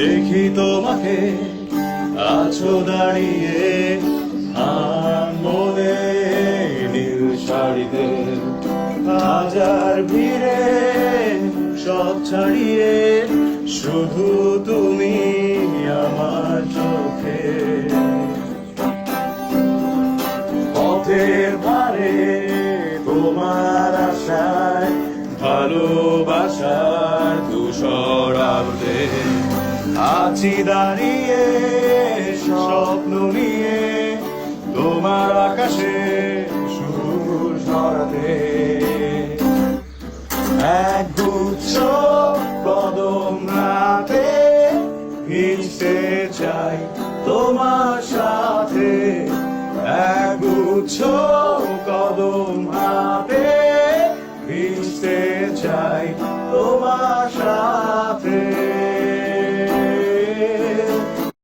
দেখি তোমাকে, আছো দাঁড়িয়ে মনে নীল শাড়িতে। হাজার ভিড়ে সব ছাড়িয়ে, শুধু তুমি আমার চোখে। পথের ধারে তোমার আশায়, ভালোবাসার ধূসর আলোতে। আছি দাঁড়িয়ে, স্বপ্ন নিয়ে। তোমার আকাশে সুর সরাতে এক গুচ্ছ কদম রাতে ভিজতে চাই তোমার সাথে। এক গুচ্ছ কদম হাতে ভিজতে চাই তোমার সাথে।